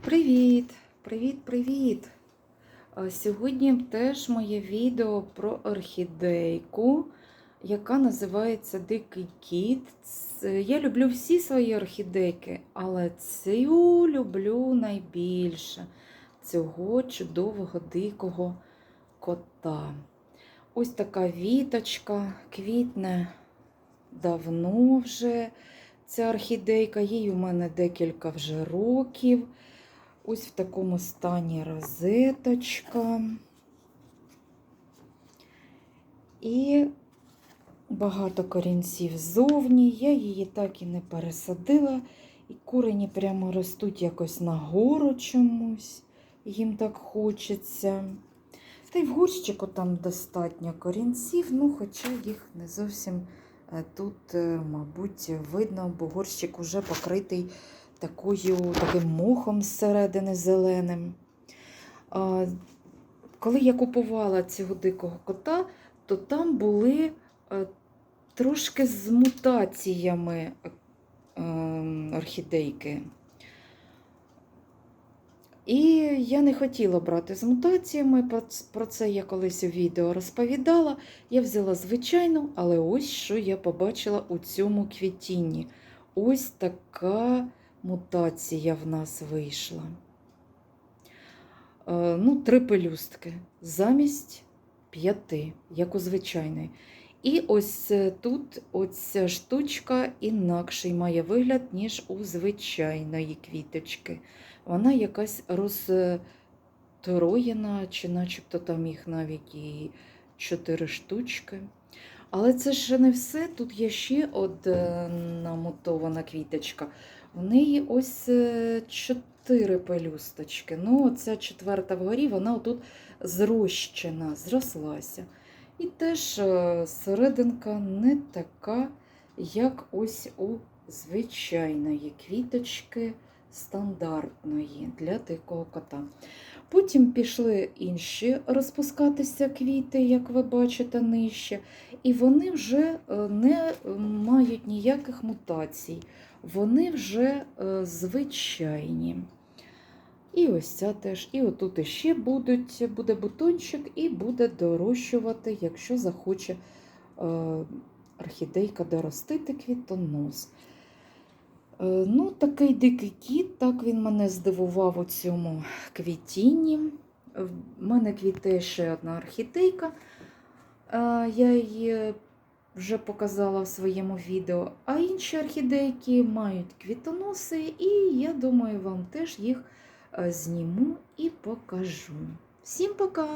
Привіт! Привіт, привіт! Сьогодні теж моє відео про орхідейку, яка називається Дикий кіт. Я люблю всі свої орхідейки, але цю люблю найбільше цього чудового дикого кота. Ось така віточка, квітне давно вже ця орхідейка, їй у мене декілька вже років. Ось в такому стані розеточка. І багато корінців ззовні. Я її так і не пересадила. І корені прямо ростуть якось нагору чомусь. Їм так хочеться. Та й в горщику там достатньо корінців, ну хоча їх не зовсім е, тут, е, мабуть, видно, бо горщик уже покритий такою, таким мохом зсередини зеленим. Коли я купувала цього дикого кота, то там були е, трошки з мутаціями е, орхідейки. І я не хотіла брати з мутаціями. Про це я колись у відео розповідала. Я взяла звичайну, але ось що я побачила у цьому квітінні. Ось така мутація в нас вийшла. Е, Ну, три пелюстки замість п'яти, як у звичайної. І ось е, тут оця штучка інакший має вигляд, ніж у звичайної квіточки. Вона якась розтроєна, чи начебто там їх навіть і чотири штучки. Але це ще не все. Тут є ще одна мутована квіточка. В неї ось е, чотири пелюсточки. Ну, оця четверта вгорі, вона отут зрощена, зрослася. І теж е, серединка не така, як ось у звичайної квіточки стандартної для дикого кота. Потім пішли інші розпускатися квіти, як ви бачите нижче, і вони вже е, не мають ніяких мутацій, вони вже е, звичайні. І ось ця теж. І отут іще будуть, буде бутончик і буде дорощувати, якщо захоче е, орхідейка доростити квітонос. Е, ну, такий дикий кіт, так він мене здивував у цьому квітінні. В мене квіте ще одна орхідейка. Е, Я її вже показала в своєму відео. А інші орхідейки мають квітоноси, і я думаю, вам теж їх е, зніму і покажу. Всім пока!